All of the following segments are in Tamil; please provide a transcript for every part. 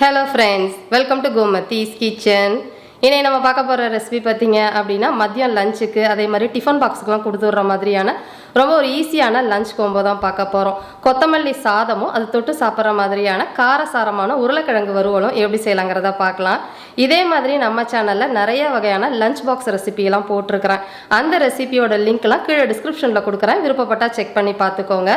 hello friends welcome to Gomathi's kitchen இனி நம்ம பார்க்க போகிற ரெசிபி பார்த்தீங்க அப்படின்னா மதியம் லஞ்சுக்கு அதே மாதிரி டிஃபன் பாக்ஸுக்குலாம் கொடுத்து விட்ற மாதிரியான ரொம்ப ஒரு ஈஸியான லஞ்ச் கோம்போ தான் பார்க்க போகிறோம் கொத்தமல்லி சாதமும் அது தொட்டு சாப்பிட்ற மாதிரியான காரசாரமான உருளைக்கிழங்கு வறுவலும் எப்படி செய்யலாங்கிறத பார்க்கலாம். இதே மாதிரி நம்ம சேனலில் நிறைய வகையான லஞ்ச் பாக்ஸ் ரெசிபியெல்லாம் போட்டிருக்கிறேன். அந்த ரெசிபியோட லிங்க்லாம் கீழே டிஸ்கிரிப்ஷனில் கொடுக்குறேன். விருப்பப்பட்டால் செக் பண்ணி பார்த்துக்கோங்க.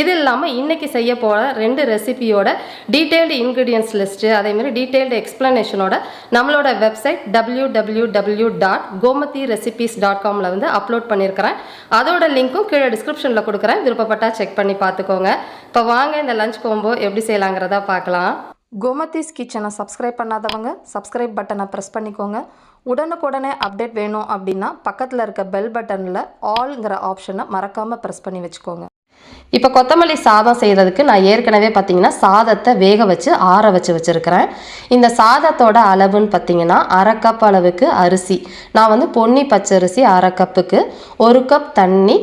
இது இல்லாமல் இன்றைக்கி செய்ய போகிற ரெண்டு ரெசிபியோட டீட்டெயில்டு இன்க்ரீடியன்ஸ் லிஸ்ட்டு அதேமாதிரி டீட்டெயில்டு எக்ஸ்ப்ளனேஷனோட நம்மளோட website W W W dot Gomathi recipes dot காமில் வந்து அப்லோட் பண்ணியிருக்கிறேன் அதோட லிங்க்கும் கீழே டிஸ்கிரிப்ஷனில் கொடுக்குறேன். விருப்பப்பட்டால் செக் பண்ணி பார்த்துக்கோங்க. இப்போ வாங்க இந்த லஞ்ச் கோம்போ எப்படி செய்யலாங்கிறத பார்க்கலாம். கோமதிஸ் கிச்சனை சப்ஸ்கிரைப் பண்ணாதவங்க சப்ஸ்கிரைப் பட்டனை ப்ரெஸ் பண்ணிக்கோங்க. உடனுக்குடனே அப்டேட் வேணும் அப்படின்னா பக்கத்தில் இருக்க பெல் பட்டனில் ஆல்ங்கிற ஆப்ஷனை மறக்காமல் ப்ரெஸ் பண்ணி வச்சுக்கோங்க. இப்போ கொத்தமல்லி சாதம் செய்கிறதுக்கு நான் ஏற்கனவே பார்த்தீங்கன்னா சாதத்தை வேக வச்சு ஆற வச்சு வச்சுருக்கிறேன். இந்த சாதத்தோட அளவுன்னு பார்த்தீங்கன்னா அரை கப் அளவுக்கு அரிசி. நான் வந்து பொன்னி பச்சரிசி அரை கப்புக்கு ஒரு கப் தண்ணி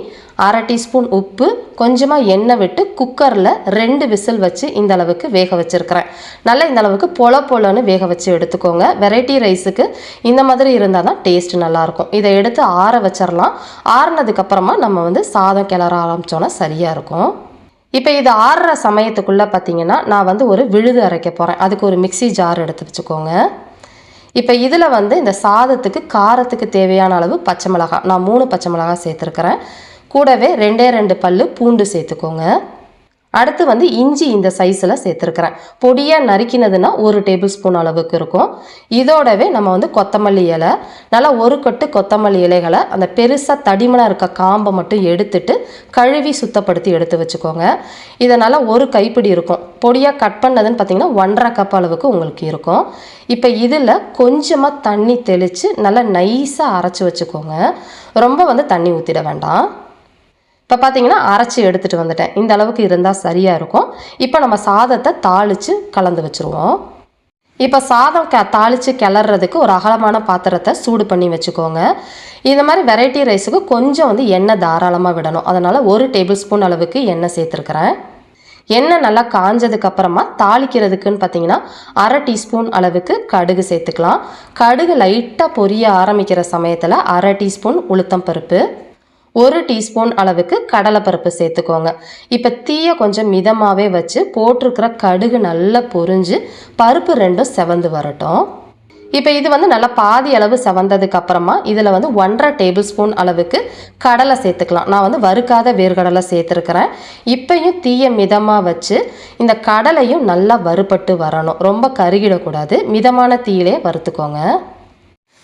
அரை டீஸ்பூன் உப்பு கொஞ்சமாக எண்ணெய் விட்டு குக்கரில் ரெண்டு விசில் வச்சு இந்த அளவுக்கு வேக வச்சுருக்கிறேன். நல்லா இந்த அளவுக்கு பொல பொலன்னு வேக வச்சு எடுத்துக்கோங்க. வெரைட்டி ரைஸுக்கு இந்த மாதிரி இருந்தால் தான் டேஸ்ட் நல்லாயிருக்கும். இதை எடுத்து ஆற வச்சிடலாம் ஆறுனதுக்கப்புறமா நம்ம வந்து சாதம் கிளற ஆரம்பித்தோன்னா சரியாக இருக்கும். இப்போ இது ஆறுற சமயத்துக்குள்ளே பார்த்தீங்கன்னா நான் வந்து ஒரு விழுது அரைக்க போகிறேன் அதுக்கு ஒரு மிக்ஸி ஜார் எடுத்து வச்சுக்கோங்க. இப்போ இதில் வந்து இந்த சாதத்துக்கு காரத்துக்கு தேவையான அளவு பச்சை மிளகாய் நான் மூணு பச்சை மிளகாய் சேர்த்துருக்கிறேன். கூடவே ரெண்டே ரெண்டு பல்லு பூண்டு சேர்த்துக்கோங்க. அடுத்து வந்து இஞ்சி இந்த சைஸில் சேர்த்துருக்கிறேன். பொடியாக நறுக்கினதுன்னா ஒரு டேபிள் ஸ்பூன் அளவுக்கு இருக்கும். இதோடவே நம்ம வந்து கொத்தமல்லி இலை நல்லா ஒரு கட்டு கொத்தமல்லி இலைகளை அந்த பெருசாக தடிமனாக இருக்க காம்பை மட்டும் எடுத்துட்டு கழுவி சுத்தப்படுத்தி எடுத்து வச்சுக்கோங்க. இதை நல்லா ஒரு கைப்பிடி இருக்கும். பொடியாக கட் பண்ணதுன்னு பார்த்தீங்கன்னா ஒன்றரை கப் அளவுக்கு உங்களுக்கு இருக்கும். இப்போ இதில் கொஞ்சமாக தண்ணி தெளித்து நல்லா நைஸாக அரைச்சி வச்சுக்கோங்க. ரொம்ப வந்து தண்ணி ஊற்றிட வேண்டாம். இப்போ பார்த்தீங்கன்னா அரைச்சி எடுத்துகிட்டு வந்துட்டேன். இந்த அளவுக்கு இருந்தால் சரியாக இருக்கும். இப்போ நம்ம சாதத்தை தாளித்து கலந்து வச்சுருவோம். இப்போ சாதம் க தாளித்து கிளறதுக்கு ஒரு அகலமான பாத்திரத்தை சூடு பண்ணி வச்சுக்கோங்க. இந்த மாதிரி வெரைட்டி ரைஸுக்கு கொஞ்சம் வந்து எண்ணெய் தாராளமாக விடணும். அதனால் ஒரு டேபிள் ஸ்பூன் அளவுக்கு எண்ணெய் சேர்த்துருக்குறேன். எண்ணெய் நல்லா காஞ்சதுக்கு அப்புறமா தாளிக்கிறதுக்குன்னு பார்த்தீங்கன்னா அரை டீஸ்பூன் அளவுக்கு கடுகு சேர்த்துக்கலாம். கடுகு லைட்டாக பொரிய ஆரம்பிக்கிற சமயத்தில் அரை டீஸ்பூன் உளுத்தம் பருப்பு. ஒரு டீஸ்பூன் அளவுக்கு கடலைப்பருப்பு சேர்த்துக்கோங்க. இப்போ தீயை கொஞ்சம் மிதமாகவே வச்சு போட்டிருக்கிற கடுகு நல்லா பொரிஞ்சு பருப்பு ரெண்டும் செவந்து வரட்டும். இப்போ இது வந்து நல்லா பாதி அளவு செவந்ததுக்கு அப்புறமா இதில் வந்து ஒன்றரை டேபிள் ஸ்பூன் அளவுக்கு கடலை சேர்த்துக்கலாம். நான் வந்து வறுக்காத வேர்கடலை சேர்த்துருக்கிறேன். இப்பையும் தீயை மிதமாக வச்சு இந்த கடலையும் நல்லா வறுபட்டு வரணும். ரொம்ப கருகிடக்கூடாது. மிதமான தீயிலே வறுத்துக்கோங்க.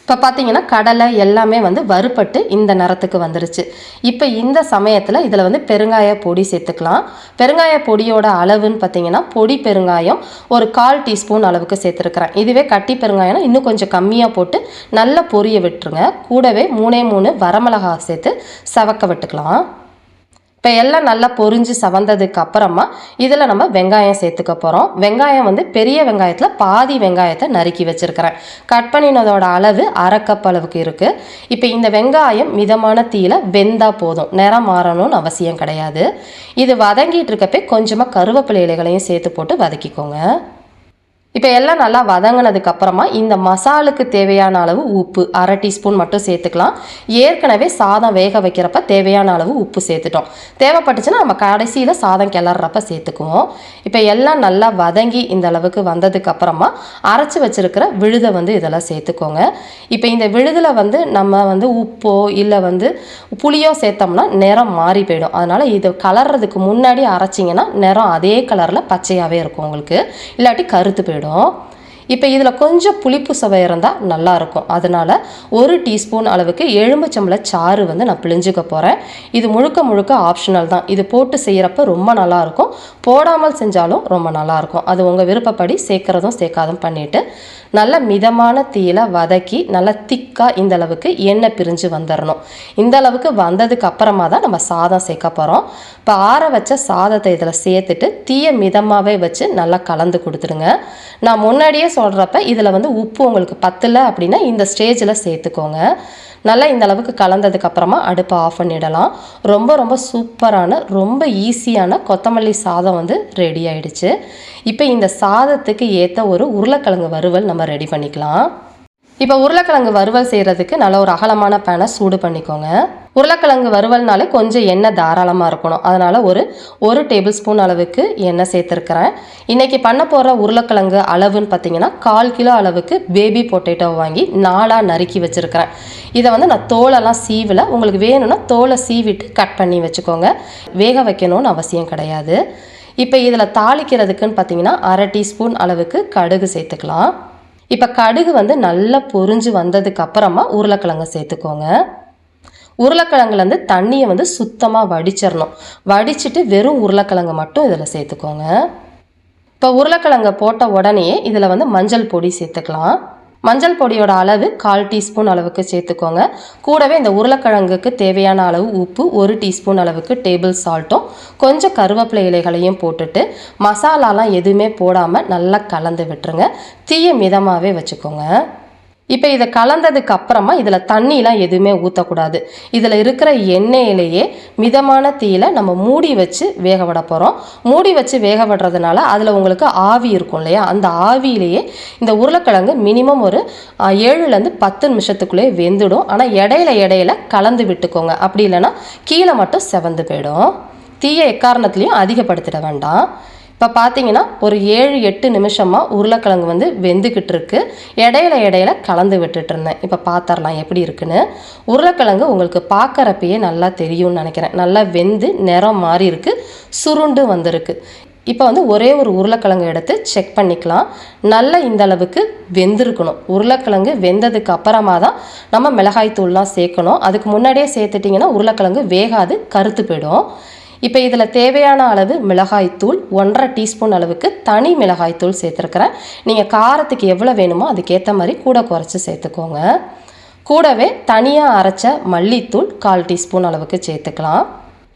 இப்போ பார்த்தீங்கன்னா கடலை எல்லாமே வந்து வறுபட்டு இந்த நிறத்துக்கு வந்துருச்சு. இப்போ இந்த சமயத்தில் இதில் வந்து பெருங்காய பொடி சேர்த்துக்கலாம். பெருங்காய பொடியோட அளவுன்னு பார்த்தீங்கன்னா பொடி பெருங்காயம் ஒரு கால் டீஸ்பூன் அளவுக்கு சேர்த்துருக்குறேன். இதுவே கட்டி பெருங்காயம்னா இன்னும் கொஞ்சம் கம்மியாக போட்டு நல்லா பொரிய விட்டுருங்க. கூடவே மூணே மூணு வரமிளகா சேர்த்து சவக்க விட்டுக்கலாம். இப்போ எல்லாம் நல்லா பொரிஞ்சு சவந்ததுக்கு அப்புறமா இதில் நம்ம வெங்காயம் சேர்த்துக்க போகிறோம் வெங்காயம் வந்து பெரிய வெங்காயத்தில் பாதி வெங்காயத்தை நறுக்கி வச்சுருக்கிறேன். கட் பண்ணினதோட அளவு அரைக்கப் அளவுக்கு இருக்குது இப்போ இந்த வெங்காயம் மிதமான தீயில் வெந்தால் போதும். நிறம் மாறணும்னு அவசியம் கிடையாது. இது வதங்கிட்டு இருக்கப்பே கொஞ்சமாக கருவேப்பிலை இலைகளையும் சேர்த்து போட்டு வதக்கிக்கோங்க. இப்போ எல்லாம் நல்லா வதங்கினதுக்கு அப்புறமா இந்த மசாலுக்கு தேவையான அளவு உப்பு அரை டீஸ்பூன் மட்டும் சேர்த்துக்கலாம். ஏற்கனவே சாதம் வேக வைக்கிறப்ப தேவையான அளவு உப்பு சேர்த்துட்டோம். தேவைப்பட்டுச்சுன்னா நம்ம கடைசியில் சாதம் கிளறப்ப சேர்த்துக்குவோம். இப்போ எல்லாம் நல்லா வதங்கி இந்த அளவுக்கு வந்ததுக்கு அப்புறமா அரைச்சி வச்சிருக்கிற விழுதை வந்து இதெல்லாம் சேர்த்துக்கோங்க. இப்போ இந்த விழுதில் வந்து நம்ம வந்து உப்போ இல்லை வந்து புளியோ சேர்த்தோம்னா நிறம் மாறி போயிடும். அதனால் இது கலர்றதுக்கு முன்னாடி அரைச்சிங்கன்னா நிறம் அதே கலரில் பச்சையாகவே இருக்கும் உங்களுக்கு. இல்லாட்டி கருத்து போயிடும். இப்போ இதில் கொஞ்சம் புளிப்பு சுவை இருந்தால் நல்லாயிருக்கும் அதனால் ஒரு டீஸ்பூன் அளவுக்கு எலும்புச்சம்பளை சாறு வந்து நான் பிழிஞ்சுக்க போகிறேன் இது முழுக்க முழுக்க ஆப்ஷனல் தான். இது போட்டு செய்கிறப்ப ரொம்ப நல்லாயிருக்கும் போடாமல் செஞ்சாலும் ரொம்ப நல்லாயிருக்கும் அது உங்கள் விருப்பப்படி சேர்க்குறதும் சேர்க்காதும் பண்ணிவிட்டு நல்ல மிதமான தீயில வதக்கி நல்லா திக்காக இந்த அளவுக்கு எண்ணெய் பிரிஞ்சு வந்துடணும் இந்த அளவுக்கு வந்ததுக்கு அப்புறமா தான் நம்ம சாதம் சேர்க்க போகிறோம் இப்போ ஆற வச்ச சாதத்தை இதில் சேர்த்துட்டு தீயை மிதமாகவே வச்சு நல்லா கலந்து கொடுத்துடுங்க. நான் முன்னாடியே சொல்கிறப்ப இதில் வந்து உப்பு உங்களுக்கு பத்தலை அப்படின்னா இந்த ஸ்டேஜில் சேர்த்துக்கோங்க. நல்லா இந்த அளவுக்கு கலந்ததுக்கு அப்புறமா அடுப்பை ஆஃப் பண்ணிடலாம். ரொம்ப ரொம்ப சூப்பரான ரொம்ப ஈஸியான கொத்தமல்லி சாதம் வந்து ரெடி ஆயிடுச்சு. இப்போ இந்த சாதத்துக்கு ஏற்ற ஒரு உருளைக்கிழங்கு வறுவல் நம்ம ரெடி பண்ணிக்கலாம். இப்போ உருளைக்கிழங்கு வறுவல் செய்கிறதுக்கு நல்ல ஒரு அகலமான பேனை சூடு பண்ணிக்கோங்க. உருளைக்கிழங்கு வறுவல்னாலே கொஞ்சம் எண்ணெய் தாராளமாக இருக்கணும். அதனால் ஒரு ஒரு டேபிள் ஸ்பூன் அளவுக்கு எண்ணெய் சேர்த்துருக்கிறேன். இன்றைக்கி பண்ண போகிற உருளைக்கிழங்கு அளவுன்னு பார்த்தீங்கன்னா கால் கிலோ அளவுக்கு பேபி பொட்டேட்டோ வாங்கி நாலாக நறுக்கி வச்சுருக்கிறேன். இதை வந்து நான் தோலெல்லாம் சீவில் உங்களுக்கு வேணும்னா தோலை சீவிட்டு கட் பண்ணி வச்சுக்கோங்க. வேக வைக்கணும்னு அவசியம் கிடையாது. இப்போ இதில் தாளிக்கிறதுக்குன்னு பார்த்தீங்கன்னா அரை டீஸ்பூன் அளவுக்கு கடுகு சேர்த்துக்கலாம். இப்போ கடுகு வந்து நல்லா பொரிஞ்சு வந்ததுக்கு அப்புறமா உருளைக்கிழங்கு சேர்த்துக்கோங்க. உருளைக்கிழங்குலேருந்து தண்ணியை வந்து சுத்தமாக வடிச்சிடணும் வடிச்சிட்டு வெறும் உருளைக்கிழங்கு மட்டும் இதில் சேர்த்துக்கோங்க. இப்போ உருளைக்கிழங்கை போட்ட உடனே இதில் வந்து மஞ்சள் பொடி சேர்த்துக்கலாம். மஞ்சள் பொடியோட அளவு கால் டீஸ்பூன் அளவுக்கு சேர்த்துக்கோங்க. கூடவே இந்த உருளைக்கிழங்குக்கு தேவையான அளவு உப்பு ஒரு டீஸ்பூன் அளவுக்கு டேபிள் சால்ட்டும் கொஞ்சம் கருவேப்பிலை இலைகளையும் போட்டுட்டு மசாலாலாம் எதுவுமே போடாமல் நல்லா கலந்து விட்டுருங்க. தீயை மிதமாகவே வச்சுக்கோங்க. இப்போ இதை கலந்ததுக்கு அப்புறமா இதில் தண்ணிலாம் எதுவுமே ஊற்றக்கூடாது இதில் இருக்கிற எண்ணெயிலேயே மிதமான தீயில நம்ம மூடி வச்சு வேக விட போகிறோம் மூடி வச்சு வேக விடுறதுனால அதில் உங்களுக்கு ஆவி இருக்கும் இல்லையா? அந்த ஆவியிலேயே இந்த உருளைக்கிழங்கு மினிமம் ஒரு ஏழுலேருந்து பத்து நிமிஷத்துக்குள்ளேயே வெந்துடும். ஆனால் இடையில இடையில கலந்து விட்டுக்கோங்க. அப்படி இல்லைன்னா கீழே மட்டும் செவந்து போயிடும். தீயை எக்காரணத்துலேயும் அதிகப்படுத்திட வேண்டாம். இப்போ பார்த்தீங்கன்னா ஒரு ஏழு எட்டு நிமிஷமாக உருளைக்கிழங்கு வந்து வெந்துக்கிட்டு இருக்கு. இடையில இடையில கலந்து விட்டுட்டு இருந்தேன். இப்போ பார்த்துடலாம் எப்படி இருக்குன்னு. உருளைக்கிழங்கு உங்களுக்கு பார்க்குறப்பயே நல்லா தெரியும்னு நினைக்கிறேன். நல்லா வெந்து நிறம் மாறி இருக்கு. சுருண்டு வந்திருக்கு. இப்போ வந்து ஒரே ஒரு உருளைக்கிழங்கு எடுத்து செக் பண்ணிக்கலாம். நல்லா இந்த அளவுக்கு வெந்திருக்கணும். உருளைக்கிழங்கு வெந்ததுக்கு அப்புறமா தான் நம்ம மிளகாய் தூள்லாம் சேர்க்கணும். அதுக்கு முன்னாடியே சேர்த்துட்டிங்கன்னா உருளைக்கிழங்கு வேகாது கருத்து போயிடும். இப்போ இதில் தேவையான அளவு மிளகாய்த்தூள் ஒன்றரை டீஸ்பூன் அளவுக்கு தனி மிளகாய்த்தூள் சேர்த்துருக்குறேன். நீங்கள் காரத்துக்கு எவ்வளோ வேணுமோ அதுக்கேற்ற மாதிரி கூட குறைச்சி சேர்த்துக்கோங்க. கூடவே தனியாக அரைச்ச மல்லித்தூள் கால் டீஸ்பூன் அளவுக்கு சேர்த்துக்கலாம்.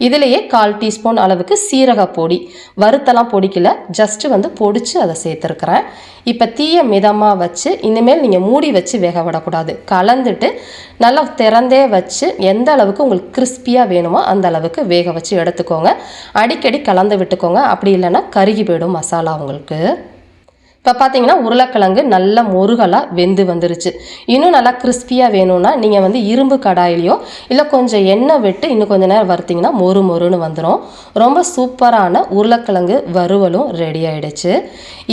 இதுலேயே கால் டீஸ்பூன் அளவுக்கு சீரக பொடி. வறுத்தெல்லாம் பொடிக்கல. ஜஸ்ட்டு வந்து பொடிச்சு அதை சேர்த்துருக்குறேன். இப்போ தீயை மிதமாக வச்சு இனிமேல் நீங்கள் மூடி வச்சு வேக விடக்கூடாது. கலந்துட்டு நல்லா திறந்தே வச்சு எந்த அளவுக்கு உங்களுக்கு கிறிஸ்பியாக வேணுமோ அந்த அளவுக்கு வேக வச்சு எடுத்துக்கோங்க. அடிக்கடி கலந்து விட்டுக்கோங்க. அப்படி இல்லைன்னா கருகி போயிடும் மசாலா உங்களுக்கு. இப்போ பார்த்தீங்கன்னா உருளைக்கிழங்கு நல்ல முருகலாக வெந்து வந்துருச்சு. இன்னும் நல்லா கிறிஸ்பியாக வேணும்னா நீங்கள் வந்து இரும்பு கடாயிலையோ இல்லை கொஞ்சம் எண்ணெய் விட்டு இன்னும் கொஞ்சம் நேரம் வறுத்தீங்கன்னா மொறு மொறுன்னு வந்துடும் ரொம்ப சூப்பரான உருளைக்கிழங்கு வறுவலும் ரெடி ஆகிடுச்சு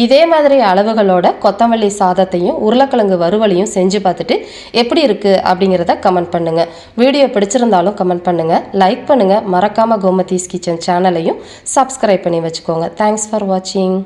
இதே மாதிரி அளவுகளோட கொத்தமல்லி சாதத்தையும் உருளைக்கிழங்கு வறுவலையும் செஞ்சு பார்த்துட்டு எப்படி இருக்குது அப்படிங்கிறத கமெண்ட் பண்ணுங்கள் வீடியோ பிடிச்சிருந்தாலும் கமெண்ட் பண்ணுங்கள் லைக் பண்ணுங்கள் மறக்காமல் கோமதீஸ் கிச்சன் சேனலையும் சப்ஸ்கிரைப் பண்ணி வச்சுக்கோங்க. தேங்க்ஸ் ஃபார் வாட்சிங்